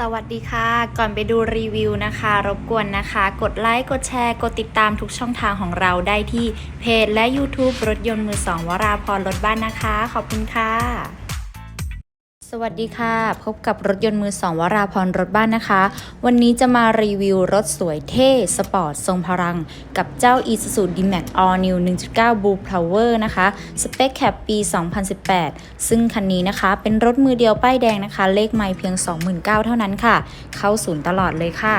สวัสดีค่ะ ก่อนไปดูรีวิวนะคะ รบกวนนะคะ กดไลค์กดแชร์ กดติดตามทุกช่องทางของเราได้ที่เพจและ YouTube รถยนต์มือสองวราพรรถบ้านนะคะ ขอบคุณค่ะ วัสดีค่ะ พบกับรถยนต์มือสองวราพรรถบ้านนะคะ วันนี้จะมารีวิวรถสวยเท่ สปอร์ต ทรงพลัง กับเจ้า Isuzu D-Max All New 1.9 Blue Power นะคะ สเปคแคปปี 2018 ซึ่งคันนี้นะคะ เป็นรถมือเดียวป้ายแดงนะคะ เลขไม่เพียง 29,000 เท่านั้นค่ะ เข้าศูนย์ตลอดเลยค่ะ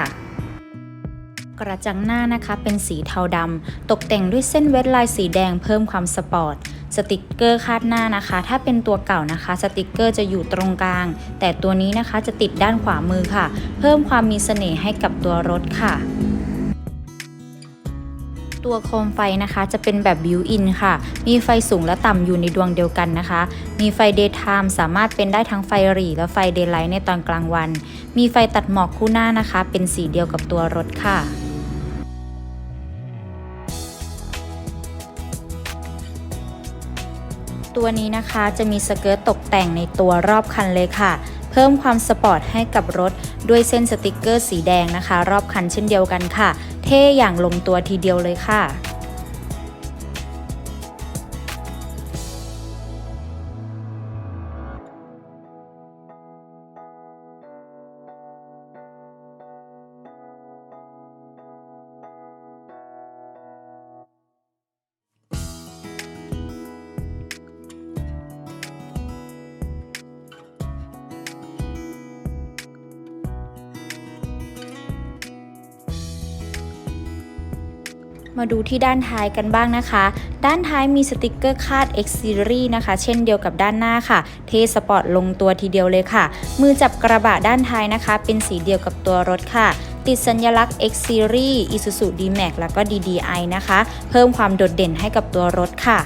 กระจังหน้านะคะเป็นสีเทาดำ ตกแต่งด้วยเส้นเวทลายสีแดงเพิ่มความสปอร์ต สติกเกอร์คาดหน้านะคะ ถ้าเป็นตัวเก่านะคะ สติกเกอร์จะอยู่ตรงกลาง แต่ตัวนี้นะคะจะติดด้านขวามือค่ะ เพิ่มความมีเสน่ห์ให้กับตัวรถค่ะ ตัวโคมไฟนะคะจะเป็นแบบบิวอินค่ะ มีไฟสูงและต่ำอยู่ในดวงเดียวกันนะคะ มีไฟเดย์ไทม์สามารถเป็นได้ทั้งไฟหรี่และไฟเดย์ไลท์ในตอนกลางวัน มีไฟตัดหมอกคู่หน้านะคะ เป็นสีเดียวกับตัวรถค่ะ ตัวนี้นะคะจะมีสเกิร์ตตกแต่งในตัวรอบคันเลยค่ะ เพิ่มความสปอร์ตให้กับรถ ด้วยเส้นสติกเกอร์สีแดงนะคะ รอบคันเช่นเดียวกันค่ะ เท่อย่างลงตัวทีเดียวเลยค่ะ มาดูที่ด้านท้ายกันบ้างนะคะ ด้านท้ายมีสติกเกอร์คาด X Series นะคะ เช่นเดียวกับด้านหน้าค่ะ เทสปอร์ตลงตัวทีเดียวเลยค่ะ มือจับกระบะด้านท้ายนะคะ เป็นสีเดียวกับตัวรถค่ะ ติดสัญลักษณ์ X Series Isuzu D-Max แล้วก็ DDI นะคะ เพิ่มความโดดเด่นให้กับตัวรถค่ะ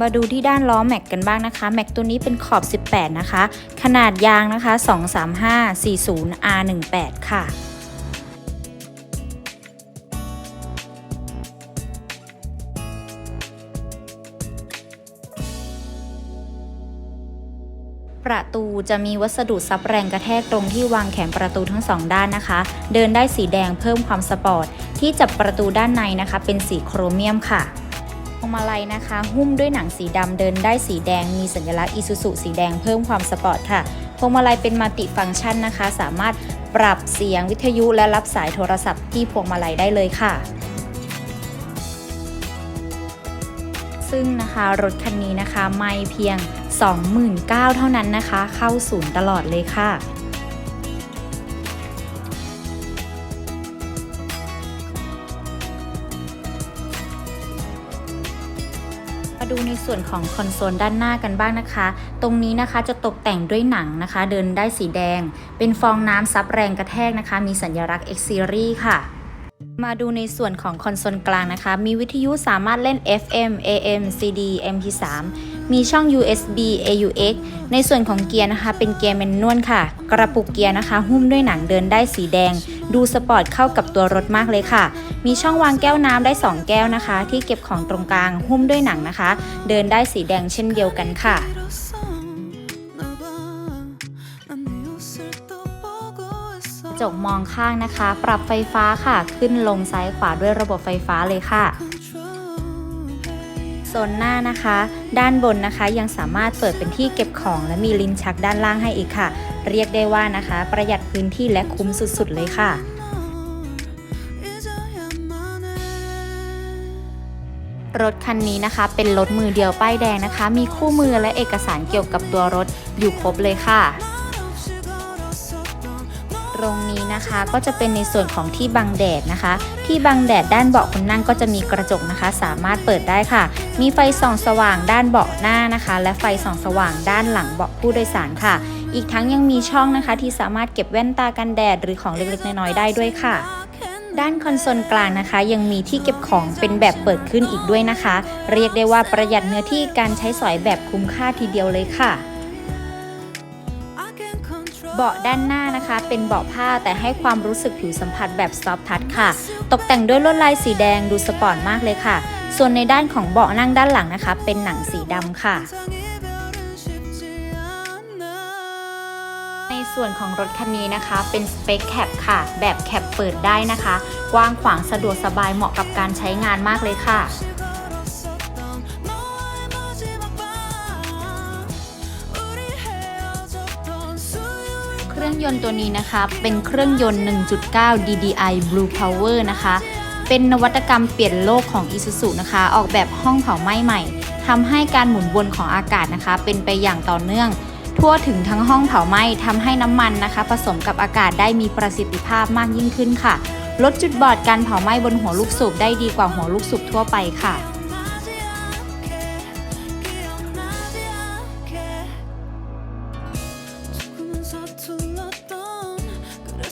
มาดูที่ด้านล้อแม็กกันบ้างนะคะ แม็กตัวนี้เป็นขอบ 18 นะคะ ขนาดยางนะคะ 235 40 R18 ค่ะประตูจะมีวัสดุซับแรงกระแทกตรงที่วางแขนประตูทั้งสองด้านนะคะ เดินได้สีแดงเพิ่มความสปอร์ต ที่จับประตูด้านในนะคะ เป็นสีโครเมียมค่ะ วงมาลัยนะคะ หุ้มด้วยหนังสีดำเดินได้สีแดง มีสัญลักษณ์อิซูซุสีแดงเพิ่มความสปอร์ตค่ะพวงมาลัยเป็นมัลติฟังก์ชันนะคะ สามารถปรับเสียงวิทยุและรับสายโทรศัพท์ที่พวงมาลัยได้เลยค่ะ ซึ่งนะคะรถคันนี้นะคะ ไม่เพียง 29,000 เท่านั้นนะคะ เข้าศูนย์ตลอดเลยค่ะ มาดูในส่วนของคอนโซลด้านหน้ากันบ้างนะคะ ตรงนี้นะคะจะตกแต่งด้วยหนังนะคะ เดินได้สีแดง เป็นฟองน้ำซับแรงกระแทกนะคะ มีสัญลักษณ์ X Series ค่ะ มาดูในส่วนของคอนโซลกลางนะคะ มีวิทยุสามารถเล่น FM AM CD MP3 มีช่อง USB AUX ในส่วนของเกียร์นะคะ เป็นเกียร์แมนนวลค่ะ กระปุกเกียร์นะคะ หุ้มด้วยหนังเดินได้สีแดง ดูสปอร์ตเข้ากับตัวรถมากเลยค่ะ มีช่องวางแก้วน้ำได้ 2 แก้วนะคะ ที่เก็บของตรงกลางหุ้มด้วยหนังนะคะ เดินได้สีแดงเช่นเดียวกันค่ะ จกมองข้างนะคะ ปรับไฟฟ้าค่ะ ขึ้นลงซ้ายขวาด้วยระบบไฟฟ้าเลยค่ะโซนหน้านะคะ ด้านบนนะคะยังสามารถเปิดเป็นที่เก็บของและมีลิ้นชักด้านล่างให้อีกค่ะ เรียกได้ว่านะคะ ประหยัดพื้นที่และคุ้มสุดๆเลยค่ะรถคันนี้นะคะ เป็นรถมือเดียวป้ายแดงนะคะ มีคู่มือและเอกสารเกี่ยวกับตัวรถอยู่ครบเลยค่ะ ตรงนี้นะคะก็จะเป็นในส่วนของที่บังแดดนะคะ ที่บังแดดด้านเบาะคนนั่งก็จะมีกระจกนะคะ สามารถเปิดได้ค่ะ มีไฟส่องสว่างด้านเบาะหน้านะคะ และไฟส่องสว่างด้านหลังเบาะผู้โดยสารค่ะ อีกทั้งยังมีช่องนะคะ ที่สามารถเก็บแว่นตากันแดดหรือของเล็กๆน้อยๆได้ด้วยค่ะด้านคอนโซลกลางนะคะ ยังมีที่เก็บของเป็นแบบเปิดขึ้นอีกด้วยนะคะ เรียกได้ว่าประหยัดเนื้อที่การใช้สอยแบบคุ้มค่าทีเดียวเลยค่ะ เบาะด้านหน้านะคะ เป็นเบาะผ้าแต่ให้ความรู้สึกผิวสัมผัสแบบซอฟทัชค่ะ ตกแต่งด้วยลวดลายสีแดงดูสปอร์ตมากเลยค่ะ ส่วนในด้านของเบาะนั่งด้านหลังนะคะ เป็นหนังสีดำค่ะในส่วนของรถคันนี้นะคะ เป็นสเปคแคปค่ะ แบบแคปเปิดได้นะคะ กว้างขวางสะดวกสบายเหมาะกับการใช้งานมากเลยค่ะ รื่องยนต์ตัวนี้นะคะ เป็นเครื่องยนต์ 1.9 DDI Blue Power นะคะ เป็นนวัตกรรมเปลี่ยนโลกของ Isuzu นะคะ ออกแบบห้องเผาไหม้ใหม่ทำให้การหมุนวนของอากาศนะคะ เป็นไปอย่างต่อเนื่อง ทั่วถึงทั้งห้องเผาไหม้ทำให้น้ำมันนะคะ ผสมกับอากาศได้มีประสิทธิภาพมากยิ่งขึ้นค่ะ ลดจุดบอดการเผาไหม้บนหัวลูกสูบได้ดีกว่าหัวลูกสูบทั่วไปค่ะ